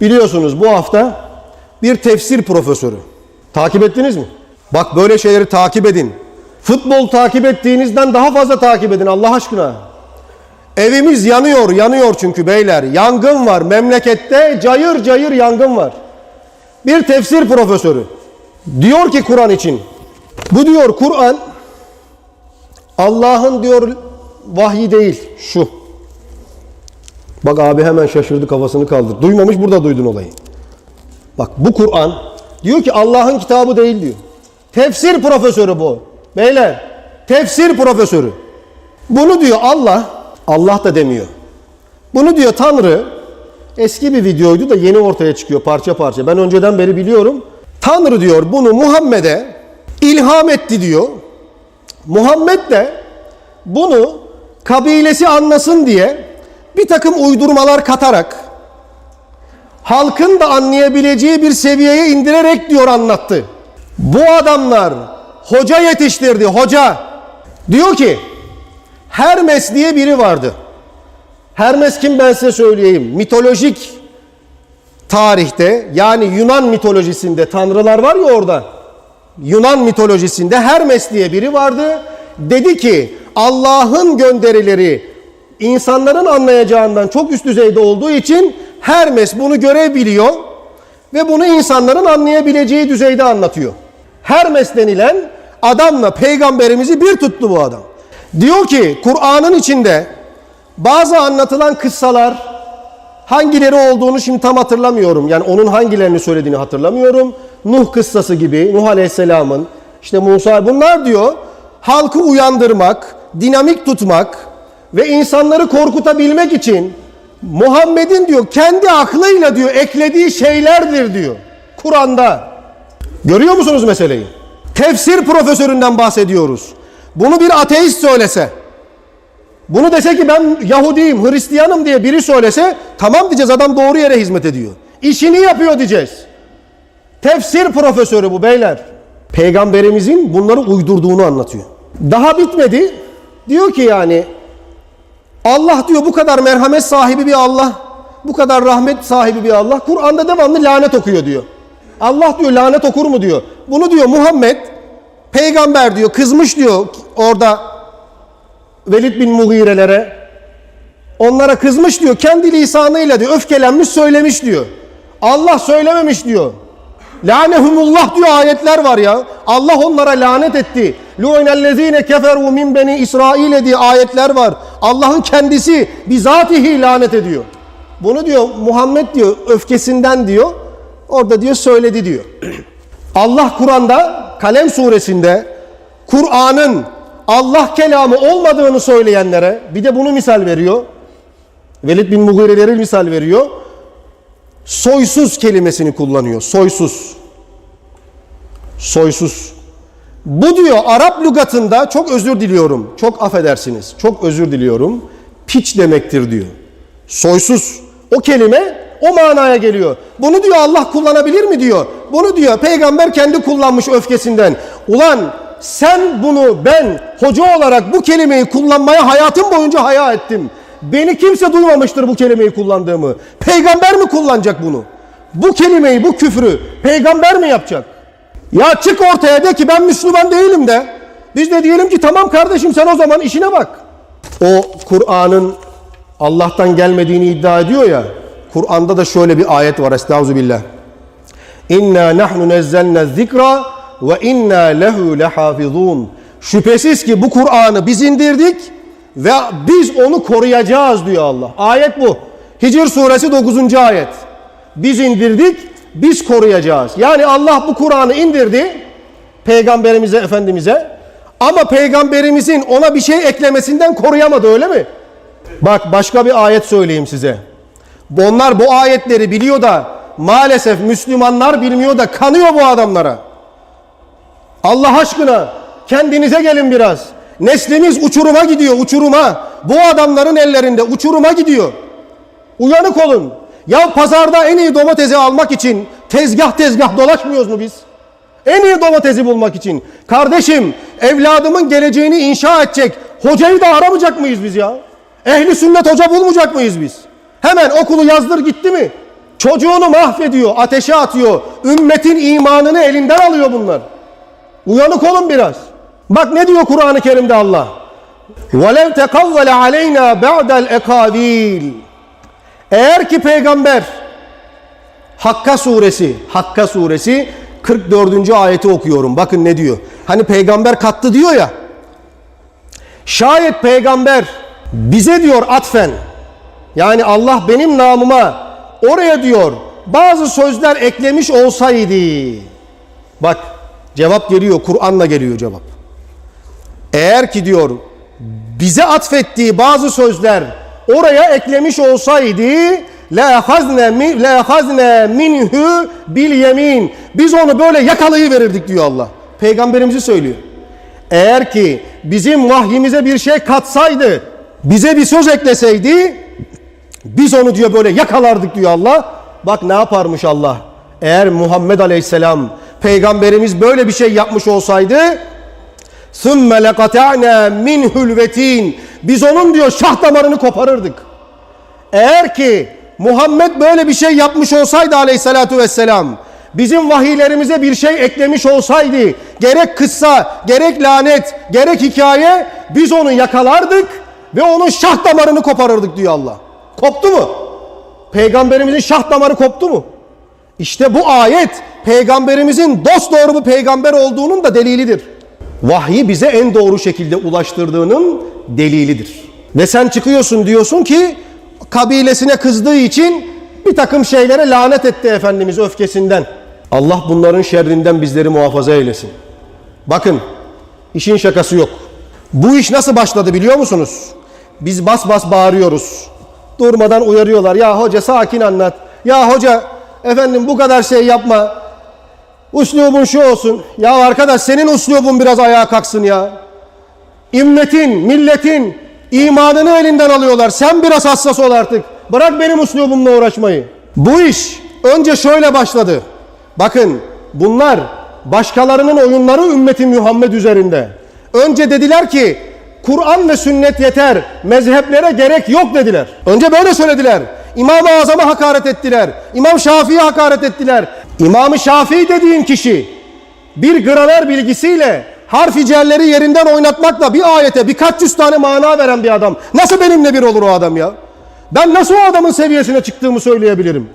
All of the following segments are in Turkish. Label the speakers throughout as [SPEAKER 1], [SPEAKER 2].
[SPEAKER 1] Biliyorsunuz bu hafta bir tefsir profesörü. Takip ettiniz mi? Bak böyle şeyleri takip edin. Futbol takip ettiğinizden daha fazla takip edin Allah aşkına. Evimiz yanıyor, yanıyor çünkü beyler. Yangın var. Memlekette cayır cayır yangın var. Bir tefsir profesörü diyor ki Kur'an için. Bu diyor Kur'an Allah'ın diyor vahyi değil şu. Bak abi hemen şaşırdı kafasını kaldırdı. Duymamış burada duydun olayı. Bak bu Kur'an diyor ki Allah'ın kitabı değil diyor. Tefsir profesörü bu. Beyler tefsir profesörü. Bunu diyor Allah, Allah da demiyor. Bunu diyor Tanrı, eski bir videoydu da yeni ortaya çıkıyor parça parça. Ben önceden beri biliyorum. Tanrı diyor bunu Muhammed'e ilham etti diyor. Muhammed de bunu kabilesi anlasın diye bir takım uydurmalar katarak halkın da anlayabileceği bir seviyeye indirerek diyor anlattı. Bu adamlar hoca yetiştirdi hoca. Diyor ki Hermes diye biri vardı. Hermes kim ben size söyleyeyim. Mitolojik tarihte yani Yunan mitolojisinde tanrılar var ya orada. Yunan mitolojisinde Hermes diye biri vardı. Dedi ki Allah'ın gönderileri insanların anlayacağından çok üst düzeyde olduğu için Hermes bunu görebiliyor ve bunu insanların anlayabileceği düzeyde anlatıyor. Hermes denilen adamla peygamberimizi bir tuttu bu adam. Diyor ki Kur'an'ın içinde bazı anlatılan kıssalar hangileri olduğunu şimdi tam hatırlamıyorum. Yani onun hangilerini söylediğini hatırlamıyorum. Nuh kıssası gibi Nuh Aleyhisselam'ın işte Musa bunlar diyor halkı uyandırmak, dinamik tutmak ve insanları korkutabilmek için Muhammed'in diyor kendi aklıyla diyor eklediği şeylerdir diyor Kur'an'da. Görüyor musunuz meseleyi? Tefsir profesöründen bahsediyoruz. Bunu bir ateist söylese, bunu dese ki ben Yahudiyim, Hristiyanım diye biri söylese tamam diyeceğiz adam doğru yere hizmet ediyor. İşini yapıyor diyeceğiz. Tefsir profesörü bu beyler. Peygamberimizin bunları uydurduğunu anlatıyor. Daha bitmedi. Diyor ki yani Allah diyor bu kadar merhamet sahibi bir Allah, bu kadar rahmet sahibi bir Allah. Kur'an'da devamlı lanet okuyor diyor. Allah diyor lanet okur mu diyor. Bunu diyor Muhammed peygamber diyor kızmış diyor orada Velid bin Mughire'lere. Onlara kızmış diyor. Kendi lisanıyla diyor öfkelenmiş söylemiş diyor. Allah söylememiş diyor. Lanehumullah diyor ayetler var ya. Allah onlara lanet etti. Lu'inellezine keferu min beni İsrail diye ayetler var. Allah'ın kendisi bizatihi lanet ediyor. Bunu diyor Muhammed diyor öfkesinden diyor. Orada diyor söyledi diyor. Allah Kur'an'da Kalem suresinde Kur'an'ın Allah kelamı olmadığını söyleyenlere bir de bunu misal veriyor. Velid bin Mughire'leri misal veriyor. Soysuz kelimesini kullanıyor. Soysuz. Soysuz. Bu diyor Arap lügatında çok özür diliyorum. Çok affedersiniz. Çok özür diliyorum. Piç demektir diyor. Soysuz. O kelime o manaya geliyor. Bunu diyor Allah kullanabilir mi diyor. Bunu diyor peygamber kendi kullanmış öfkesinden. Ulan sen bunu ben hoca olarak bu kelimeyi kullanmaya hayatım boyunca haya ettim. Beni kimse duymamıştır bu kelimeyi kullandığımı. Peygamber mi kullanacak bunu? Bu kelimeyi, bu küfrü peygamber mi yapacak? Ya çık ortaya de ki ben Müslüman değilim de. Biz de diyelim ki tamam kardeşim sen o zaman işine bak. O Kur'an'ın Allah'tan gelmediğini iddia ediyor ya. Kur'an'da da şöyle bir ayet var. Estağfirullah. İnna nahnu nezzelne zikra ve inna lehu lehafizun. Şüphesiz ki bu Kur'an'ı biz indirdik ve biz onu koruyacağız diyor Allah. Ayet bu. Hicr suresi 9. ayet. Biz indirdik, biz koruyacağız. Yani Allah bu Kur'an'ı indirdi peygamberimize, efendimize. Ama peygamberimizin ona bir şey eklemesinden koruyamadı öyle mi? Bak başka bir ayet söyleyeyim size. Onlar bu ayetleri biliyor da maalesef Müslümanlar bilmiyor da kanıyor bu adamlara. Allah aşkına kendinize gelin biraz. Neslimiz uçuruma gidiyor, uçuruma. Bu adamların ellerinde uçuruma gidiyor. Uyanık olun. Ya pazarda en iyi domatesi almak için tezgah tezgah dolaşmıyoruz mu biz? En iyi domatesi bulmak için. Kardeşim evladımın geleceğini inşa edecek hocayı da aramayacak mıyız biz ya? Ehli sünnet hoca bulmayacak mıyız biz? Hemen okulu yazdır gitti mi? Çocuğunu mahvediyor, ateşe atıyor. Ümmetin imanını elinden alıyor bunlar. Uyanık olun biraz. Bak ne diyor Kur'an-ı Kerim'de Allah? وَلَوْ تَقَوَّلَ عَلَيْنَا بَعْدَ الْاَقَابِيلِ eğer ki peygamber Hakka suresi, Hakka suresi 44. ayeti okuyorum. Bakın ne diyor. Hani peygamber kattı diyor ya. Şayet peygamber bize diyor atfen yani Allah benim namıma oraya diyor bazı sözler eklemiş olsaydı. Bak cevap geliyor Kur'an'la geliyor cevap. Eğer ki diyor bize atfettiği bazı sözler oraya eklemiş olsaydı la hazne la hazne minhu bil yemin biz onu böyle yakalayıverirdik diyor Allah. Peygamberimizi söylüyor. Eğer ki bizim vahyimize bir şey katsaydı, bize bir söz ekleseydi, biz onu diyor böyle yakalardık diyor Allah. Bak ne yaparmış Allah. Eğer Muhammed Aleyhisselam peygamberimiz böyle bir şey yapmış olsaydı ثُمَّ لَقَتَعْنَا مِنْ هُلْوَتِينَ Biz onun diyor şah damarını koparırdık. Eğer ki Muhammed böyle bir şey yapmış olsaydı aleyhissalatu vesselam, bizim vahiylerimize bir şey eklemiş olsaydı, gerek kıssa, gerek lanet, gerek hikaye, biz onu yakalardık ve onun şah damarını koparırdık diyor Allah. Koptu mu? Peygamberimizin şah damarı koptu mu? İşte bu ayet peygamberimizin dost doğru bir peygamber olduğunun da delilidir. Vahyi bize en doğru şekilde ulaştırdığının delilidir. Ve sen çıkıyorsun diyorsun ki kabilesine kızdığı için bir takım şeylere lanet etti Efendimiz öfkesinden. Allah bunların şerrinden bizleri muhafaza eylesin. Bakın işin şakası yok. Bu iş nasıl başladı biliyor musunuz? Biz bas bas bağırıyoruz. Durmadan uyarıyorlar. Ya hoca sakin anlat. Ya hoca efendim bu kadar şey yapma. Uslubun şu olsun. Ya arkadaş senin uslubun biraz ayağa kalksın ya. İmmetin, milletin imanını elinden alıyorlar. Sen biraz hassas ol artık. Bırak benim uslubumla uğraşmayı. Bu iş önce şöyle başladı. Bakın bunlar başkalarının oyunları ümmeti Muhammed üzerinde. Önce dediler ki Kur'an ve sünnet yeter. Mezheplere gerek yok dediler. Önce böyle söylediler. İmam-ı Azam'a hakaret ettiler. İmam Şafii'ye hakaret ettiler. İmam-ı Şafii dediğin kişi bir gramer bilgisiyle harfi cerleri yerinden oynatmakla bir ayete birkaç yüz tane mana veren bir adam. Nasıl benimle bir olur o adam ya? Ben nasıl o adamın seviyesine çıktığımı söyleyebilirim.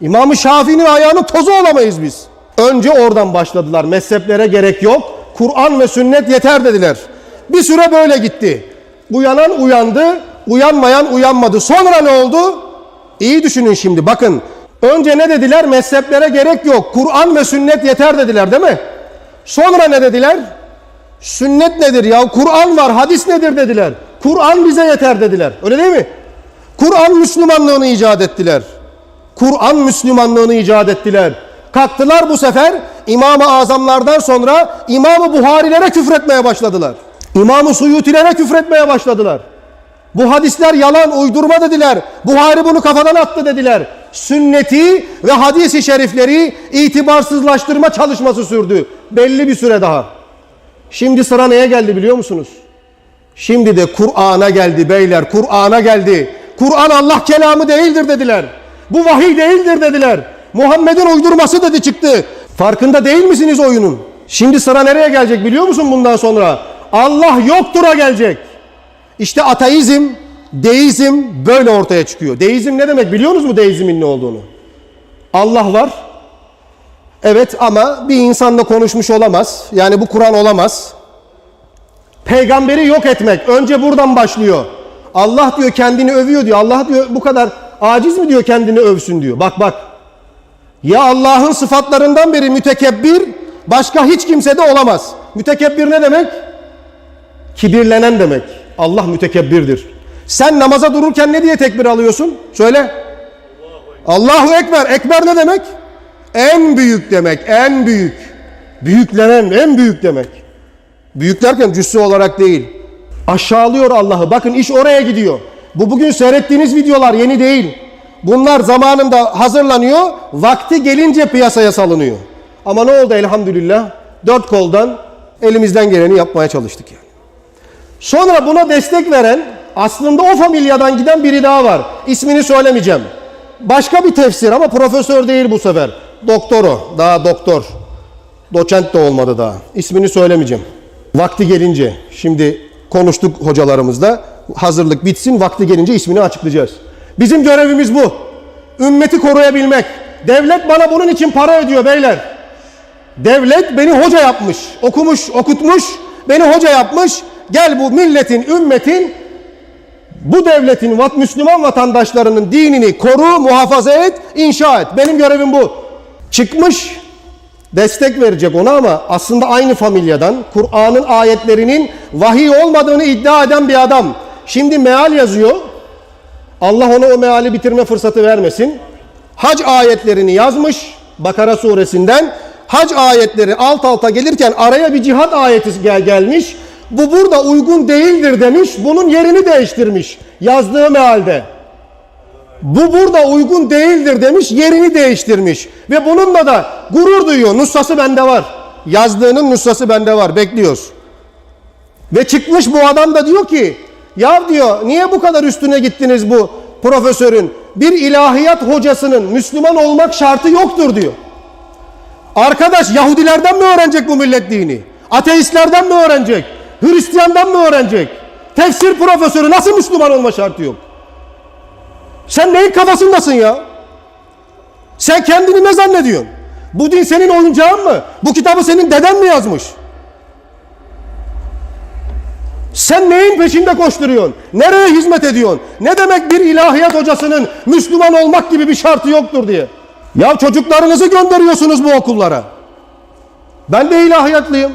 [SPEAKER 1] İmam-ı Şafii'nin ayağının tozu olamayız biz. Önce oradan başladılar. Mezheplere gerek yok. Kur'an ve sünnet yeter dediler. Bir süre böyle gitti. Uyanan uyandı, uyanmayan uyanmadı. Sonra ne oldu? İyi düşünün şimdi bakın. Önce ne dediler? Mezheplere gerek yok. Kur'an ve sünnet yeter dediler değil mi? Sonra ne dediler? Sünnet nedir ya? Kur'an var, hadis nedir dediler. Kur'an bize yeter dediler. Öyle değil mi? Kur'an Müslümanlığını icat ettiler. Kur'an Müslümanlığını icat ettiler. Kalktılar bu sefer İmam-ı Azamlardan sonra İmam-ı Buharilere küfretmeye başladılar. İmam-ı Suyutilere küfretmeye başladılar. Bu hadisler yalan, uydurma dediler. Buhari bunu kafadan attı dediler. Sünneti ve hadisi şerifleri itibarsızlaştırma çalışması sürdü. Belli bir süre daha. Şimdi sıra neye geldi biliyor musunuz? Şimdi de Kur'an'a geldi beyler. Kur'an'a geldi. Kur'an Allah kelamı değildir dediler. Bu vahiy değildir dediler. Muhammed'in uydurması dedi çıktı. Farkında değil misiniz oyunun? Şimdi sıra nereye gelecek biliyor musun bundan sonra? Allah yoktur'a gelecek. İşte ateizm, deizm böyle ortaya çıkıyor. Deizm ne demek biliyor musunuz mu deizmin ne olduğunu? Allah var. Evet ama bir insanla konuşmuş olamaz. Yani bu Kur'an olamaz. Peygamberi yok etmek. Önce buradan başlıyor. Allah diyor kendini övüyor diyor. Allah diyor bu kadar aciz mi diyor kendini övsün diyor. Bak bak. Ya Allah'ın sıfatlarından biri mütekebbir başka hiç kimse de olamaz. Mütekebbir ne demek? Kibirlenen demek. Allah mütekebbirdir. Sen namaza dururken ne diye tekbir alıyorsun? Söyle. Allahu Ekber. Ekber ne demek? En büyük demek. En büyük. Büyüklenen en büyük demek. Büyük derken cüssü olarak değil. Aşağılıyor Allah'ı. Bakın iş oraya gidiyor. Bu bugün seyrettiğiniz videolar yeni değil. Bunlar zamanında hazırlanıyor. Vakti gelince piyasaya salınıyor. Ama ne oldu elhamdülillah? Dört koldan elimizden geleni yapmaya çalıştık yani. Sonra buna destek veren aslında o familyadan giden biri daha var. İsmini söylemeyeceğim. başka bir tefsir ama profesör değil bu sefer. Doktor o. Daha doktor. Doçent de olmadı daha. İsmini söylemeyeceğim. Vakti gelince şimdi konuştuk hocalarımızla. Hazırlık bitsin. Vakti gelince ismini açıklayacağız. Bizim görevimiz bu. Ümmeti koruyabilmek. Devlet bana bunun için para ödüyor beyler. Devlet beni hoca yapmış. Okumuş, okutmuş. Beni hoca yapmış. Gel bu milletin, ümmetin bu devletin Müslüman vatandaşlarının dinini koru, muhafaza et, inşa et. Benim görevim bu. Çıkmış destek verecek ona ama aslında aynı familyadan Kur'an'ın ayetlerinin vahiy olmadığını iddia eden bir adam. Şimdi meal yazıyor. Allah ona o meali bitirme fırsatı vermesin. Hac ayetlerini yazmış Bakara suresinden. Hac ayetleri alt alta gelirken araya bir cihat ayeti gel gelmiş. Bu burada uygun değildir demiş. Bunun yerini değiştirmiş yazdığı mealde. Bu burada uygun değildir demiş, yerini değiştirmiş. Ve bununla da gurur duyuyor. Nussası bende var. Yazdığının nussası bende var. Bekliyoruz. Ve çıkmış bu adam da diyor ki ya diyor niye bu kadar üstüne gittiniz bu profesörün? Bir ilahiyat hocasının Müslüman olmak şartı yoktur diyor. Arkadaş Yahudilerden mi öğrenecek bu millet dini? Ateistlerden mi öğrenecek? Hristiyandan mı öğrenecek? Tefsir profesörü nasıl Müslüman olma şartı yok? Sen neyin kafasındasın ya? Sen kendini ne zannediyorsun? Bu din senin oyuncağın mı? Bu kitabı senin deden mi yazmış? Sen neyin peşinde koşturuyorsun? Nereye hizmet ediyorsun? Ne demek bir ilahiyat hocasının Müslüman olmak gibi bir şartı yoktur diye. Ya çocuklarınızı gönderiyorsunuz bu okullara. Ben de ilahiyatlıyım.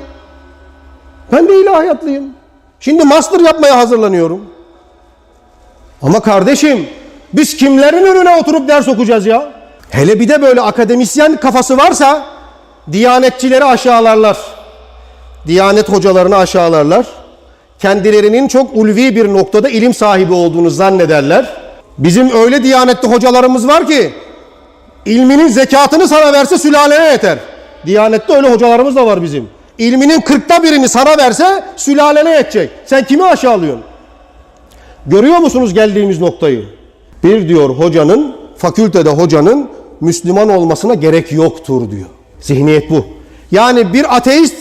[SPEAKER 1] Ben de ilahiyatlıyım. Şimdi master yapmaya hazırlanıyorum. Ama kardeşim biz kimlerin önüne oturup ders okuyacağız ya? Hele bir de böyle akademisyen kafası varsa diyanetçileri aşağılarlar. Diyanet hocalarını aşağılarlar. Kendilerinin çok ulvi bir noktada ilim sahibi olduğunu zannederler. Bizim öyle diyanetli hocalarımız var ki ilminin zekatını sana verse sülalene yeter. Diyanette öyle hocalarımız da var bizim. İlminin kırkta birini sana verse sülalene yetecek. Sen kimi aşağılıyorsun? Görüyor musunuz geldiğimiz noktayı? Bir diyor hocanın, fakültede hocanın Müslüman olmasına gerek yoktur diyor. Zihniyet bu. Yani bir ateist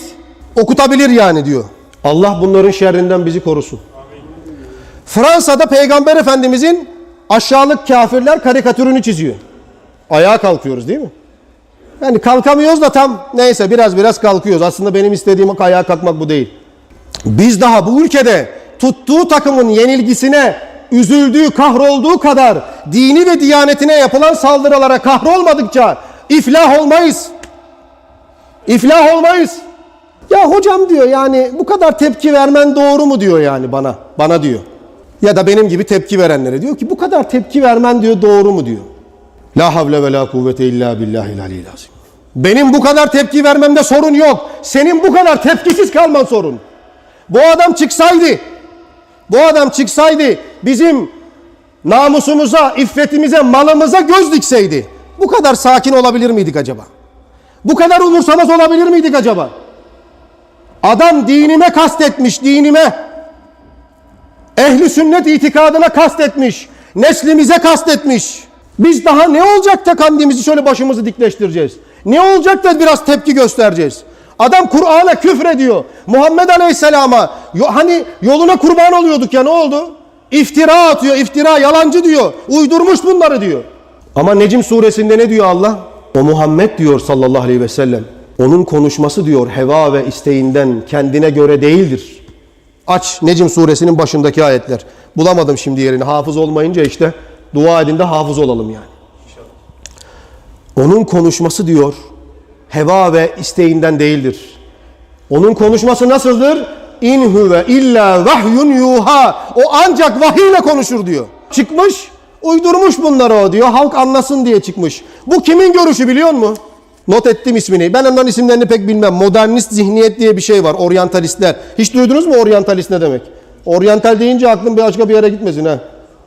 [SPEAKER 1] okutabilir yani diyor. Allah bunların şerrinden bizi korusun. Fransa'da Peygamber Efendimizin aşağılık kafirler karikatürünü çiziyor. Ayağa kalkıyoruz değil mi? Yani kalkamıyoruz da tam neyse biraz biraz kalkıyoruz. Aslında benim istediğim ayağa kalkmak bu değil. Biz daha bu ülkede tuttuğu takımın yenilgisine üzüldüğü, kahrolduğu kadar dini ve diyanetine yapılan saldırılara kahrolmadıkça iflah olmayız. İflah olmayız. Ya hocam diyor yani bu kadar tepki vermen doğru mu diyor yani bana. Bana diyor. Ya da benim gibi tepki verenlere diyor ki bu kadar tepki vermen diyor doğru mu diyor. La havle ve la kuvvete illa billahil aliyyil azim. Benim bu kadar tepki vermemde sorun yok. Senin bu kadar tepkisiz kalman sorun. Bu adam çıksaydı, bu adam çıksaydı bizim namusumuza, iffetimize, malımıza göz dikseydi bu kadar sakin olabilir miydik acaba? Bu kadar umursamaz olabilir miydik acaba? Adam dinime kastetmiş, dinime. Ehli sünnet itikadına kastetmiş. Neslimize kastetmiş. Biz daha ne olacak da kendimizi şöyle başımızı dikleştireceğiz? Ne olacak da biraz tepki göstereceğiz? Adam Kur'an'a küfrediyor. Muhammed Aleyhisselam'a hani yoluna kurban oluyorduk ya ne oldu? İftira atıyor, iftira yalancı diyor. Uydurmuş bunları diyor. Ama Necim suresinde ne diyor Allah? O Muhammed diyor sallallahu aleyhi ve sellem. Onun konuşması diyor heva ve isteğinden kendine göre değildir. Aç Necim suresinin başındaki ayetler. Bulamadım şimdi yerini. Hafız olmayınca işte dua edin de hafız olalım yani. Onun konuşması diyor heva ve isteğinden değildir. Onun konuşması nasıldır? İn huve illa vahyun yuha. O ancak vahiy ile konuşur diyor. Çıkmış, uydurmuş bunları o diyor. Halk anlasın diye çıkmış. Bu kimin görüşü biliyor musun? Not ettim ismini. Ben onların isimlerini pek bilmem. Modernist zihniyet diye bir şey var. Oryantalistler. Hiç duydunuz mu oryantalist ne demek? Oryantal deyince aklım bir başka bir yere gitmesin ha.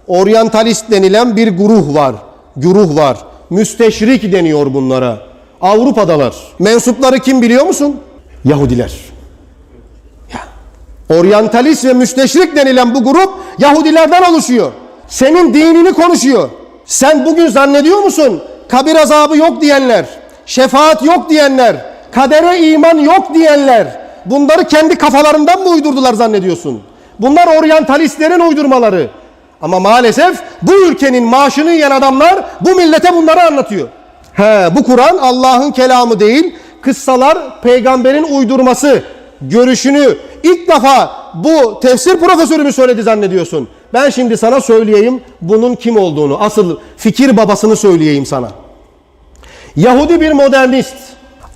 [SPEAKER 1] Oryantalist denilen bir guruh var. Güruh var. Müsteşrik deniyor bunlara. Avrupa'dalar. Mensupları kim biliyor musun? Yahudiler. Ya. Oryantalist ve müsteşrik denilen bu grup Yahudilerden oluşuyor. Senin dinini konuşuyor. Sen bugün zannediyor musun? Kabir azabı yok diyenler, şefaat yok diyenler, kadere iman yok diyenler bunları kendi kafalarından mı uydurdular zannediyorsun? Bunlar oryantalistlerin uydurmaları. Ama maalesef bu ülkenin maaşını yiyen adamlar bu millete bunları anlatıyor. He, bu Kur'an Allah'ın kelamı değil, kıssalar peygamberin uydurması. Görüşünü ilk defa bu tefsir profesörü mü söyledi zannediyorsun? Ben şimdi sana söyleyeyim bunun kim olduğunu. Asıl fikir babasını söyleyeyim sana. Yahudi bir modernist.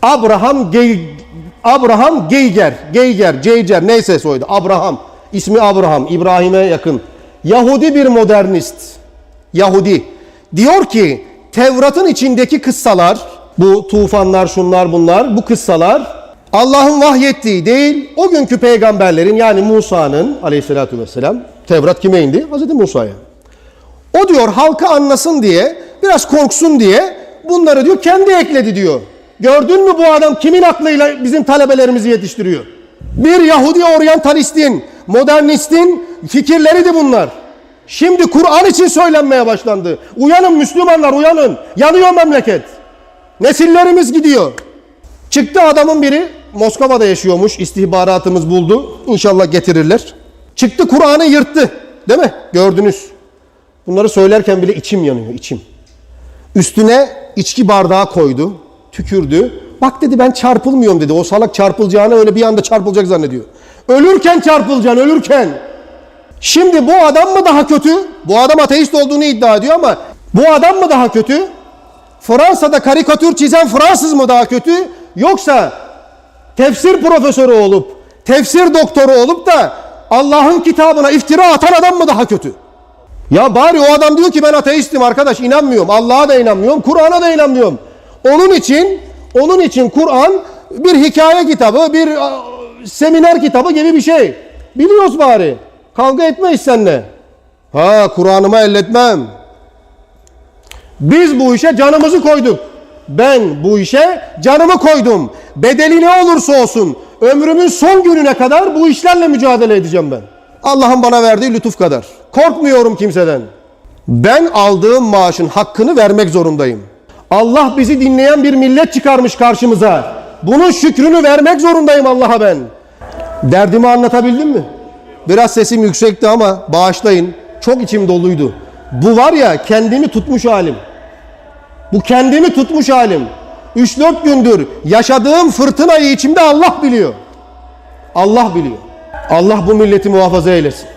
[SPEAKER 1] Abraham Gey Abraham Geiger, Geiger, Geiger neyse soydu. Abraham. ismi Abraham, İbrahim'e yakın. Yahudi bir modernist. Yahudi. Diyor ki Tevrat'ın içindeki kıssalar, bu tufanlar, şunlar bunlar, bu kıssalar Allah'ın vahyettiği değil, o günkü peygamberlerin yani Musa'nın aleyhissalatü vesselam, Tevrat kime indi? Hazreti Musa'ya. O diyor halka anlasın diye, biraz korksun diye bunları diyor kendi ekledi diyor. Gördün mü bu adam kimin aklıyla bizim talebelerimizi yetiştiriyor? Bir Yahudi oryantalistin, modernistin fikirleriydi bunlar. Şimdi Kur'an için söylenmeye başlandı. Uyanın Müslümanlar uyanın. Yanıyor memleket. Nesillerimiz gidiyor. Çıktı adamın biri Moskova'da yaşıyormuş. İstihbaratımız buldu. İnşallah getirirler. Çıktı Kur'an'ı yırttı. Değil mi? Gördünüz. Bunları söylerken bile içim yanıyor içim. Üstüne içki bardağı koydu. Tükürdü. Bak dedi ben çarpılmıyorum dedi. O salak çarpılacağını öyle bir anda çarpılacak zannediyor. Ölürken çarpılacaksın ölürken. Şimdi bu adam mı daha kötü? Bu adam ateist olduğunu iddia ediyor ama bu adam mı daha kötü? Fransa'da karikatür çizen Fransız mı daha kötü? Yoksa tefsir profesörü olup, tefsir doktoru olup da Allah'ın kitabına iftira atan adam mı daha kötü? Ya bari o adam diyor ki ben ateistim arkadaş inanmıyorum. Allah'a da inanmıyorum, Kur'an'a da inanmıyorum. Onun için onun için Kur'an bir hikaye kitabı, bir seminer kitabı gibi bir şey. Biliyoruz bari. Kavga etmeyiz seninle. Ha Kur'an'ıma elletmem. Biz bu işe canımızı koyduk. Ben bu işe canımı koydum. Bedeli ne olursa olsun ömrümün son gününe kadar bu işlerle mücadele edeceğim ben. Allah'ın bana verdiği lütuf kadar. Korkmuyorum kimseden. Ben aldığım maaşın hakkını vermek zorundayım. Allah bizi dinleyen bir millet çıkarmış karşımıza. Bunun şükrünü vermek zorundayım Allah'a ben. Derdimi anlatabildim mi? Biraz sesim yüksekti ama bağışlayın. Çok içim doluydu. Bu var ya kendimi tutmuş halim. Bu kendimi tutmuş halim. 3-4 gündür yaşadığım fırtınayı içimde Allah biliyor. Allah biliyor. Allah bu milleti muhafaza eylesin.